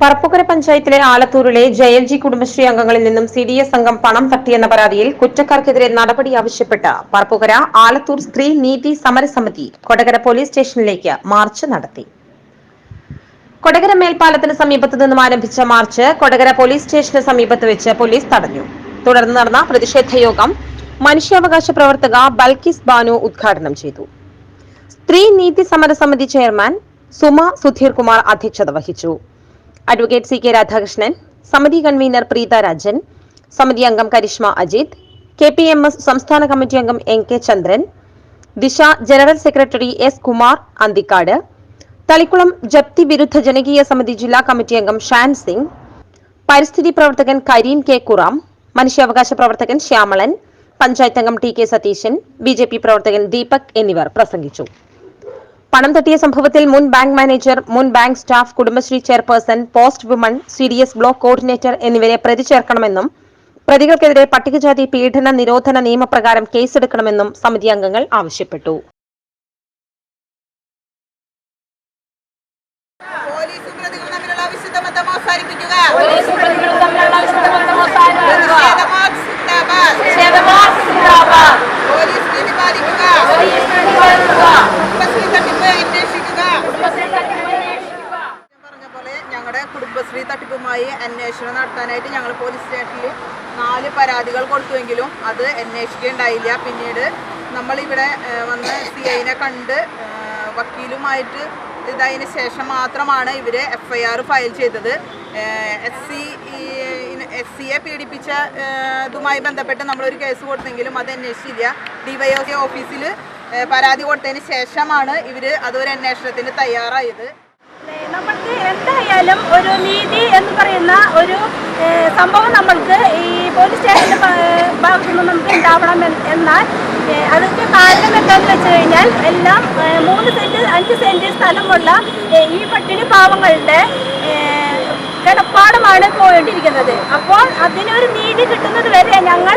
പറപ്പുകര പഞ്ചായത്തിലെ ആലത്തൂരിലെ ജയൽജി കുടുംബശ്രീ അംഗങ്ങളിൽ നിന്നും സി ഡി എസ് സംഘം പണം തട്ടിയെന്ന പരാതിയിൽ കുറ്റക്കാർക്കെതിരെ നടപടി ആവശ്യപ്പെട്ട് പറപ്പുകര ആലത്തൂർ സ്ത്രീ നീതി സമരസമിതി കൊടകര പോലീസ് സ്റ്റേഷനിലേക്ക് മാർച്ച് നടത്തി. കൊടകര മേൽപ്പാലത്തിന് സമീപത്ത് നിന്നും ആരംഭിച്ച മാർച്ച് കൊടകര പോലീസ് സ്റ്റേഷന് സമീപത്ത് വെച്ച് പോലീസ് തടഞ്ഞു. തുടർന്ന് നടന്ന പ്രതിഷേധ യോഗം മനുഷ്യാവകാശ പ്രവർത്തക ബൽക്കിസ് ബാനു ഉദ്ഘാടനം ചെയ്തു. സ്ത്രീ നീതി സമരസമിതി ചെയർമാൻ സുമ സുധീർ കുമാർ അധ്യക്ഷത വഹിച്ചു. അഡ്വക്കേറ്റ് സി കെ രാധാകൃഷ്ണൻ സമിതി കൺവീനർ പ്രീത രാജൻ സമിതി അംഗം Karishma Ajith K P M S സംസ്ഥാന കമ്മിറ്റി അംഗം N K Chandran Disha general secretary S Kumar Anthikkad Thalikkulam ജപ്തി വിരുദ്ധ ജനകീയ സമിതി ജില്ലാ കമ്മിറ്റി അംഗം ഷാൻ സിംഗ് പരിസ്ഥിതി പ്രവർത്തകൻ കരീം കെ കുറാം മനുഷ്യാവകാശ പ്രവർത്തകൻ ശ്യാമളൻ പഞ്ചായത്ത് അംഗം ടി കെ സതീശൻ ബി പ്രവർത്തകൻ ദീപക് എന്നിവർ പ്രസംഗിച്ചു പണം തട്ടിയ സംഭവത്തിൽ മുൻ ബാങ്ക് മാനേജർ മുൻ bank staff Kudumbashree chairperson post woman C D S block coordinator എന്നിവരെ പ്രതി ചേർക്കണമെന്നും പ്രതികൾക്കെതിരെ പട്ടികജാതി പീഡന നിരോധന നിയമപ്രകാരം കേസെടുക്കണമെന്നും സമിതി അംഗങ്ങൾ ആവശ്യപ്പെട്ടു. പോലീസും കുടുംബശ്രീ തട്ടിപ്പുമായി അന്വേഷണം നടത്താനായിട്ട് ഞങ്ങൾ പോലീസ് സ്റ്റേഷനിൽ നാല് പരാതികൾ കൊടുത്തുവെങ്കിലും അത് അന്വേഷിക്കുകയുണ്ടായില്ല പിന്നീട് നമ്മളിവിടെ വന്ന് സി ഐനെ കണ്ട് വക്കീലുമായിട്ട് ഇതായതിന് ശേഷം മാത്രമാണ് ഇവർ എഫ് ഐ ആർ ഫയൽ ചെയ്തത്. എസ് സി എസ് സിയെ പീഡിപ്പിച്ച ഇതുമായി ബന്ധപ്പെട്ട് നമ്മളൊരു കേസ് കൊടുത്തെങ്കിലും അത് അന്വേഷിച്ചില്ല. ഡിവൈഒ ഓഫീസിൽ പരാതി കൊടുത്തതിന് ശേഷമാണ് ഇവർ അതൊരു അന്വേഷണത്തിന് തയ്യാറായത്. നമ്മൾക്ക് എന്തായാലും ഒരു നീതി എന്ന് പറയുന്ന ഒരു സംഭവം നമ്മൾക്ക് ഈ പോലീസ് സ്റ്റേഷന്റെ ഭാഗത്തു നിന്ന് നമുക്ക് ഉണ്ടാവണം എന്ന് എന്നാൽ ഏഹ്, അതിന്റെ കാരണം എന്താണെന്ന് വെച്ച് കഴിഞ്ഞാൽ എല്ലാം മൂന്ന് സെന്റ് അഞ്ച് സെന്റ് സ്ഥലമുള്ള ഈ പട്ടിണി പാവങ്ങളുടെ കിടപ്പാടമാണ് പോയിട്ടിരിക്കുന്നത് അപ്പോൾ അതിനൊരു നീതി കിട്ടുന്നത് വരെ ഞങ്ങൾ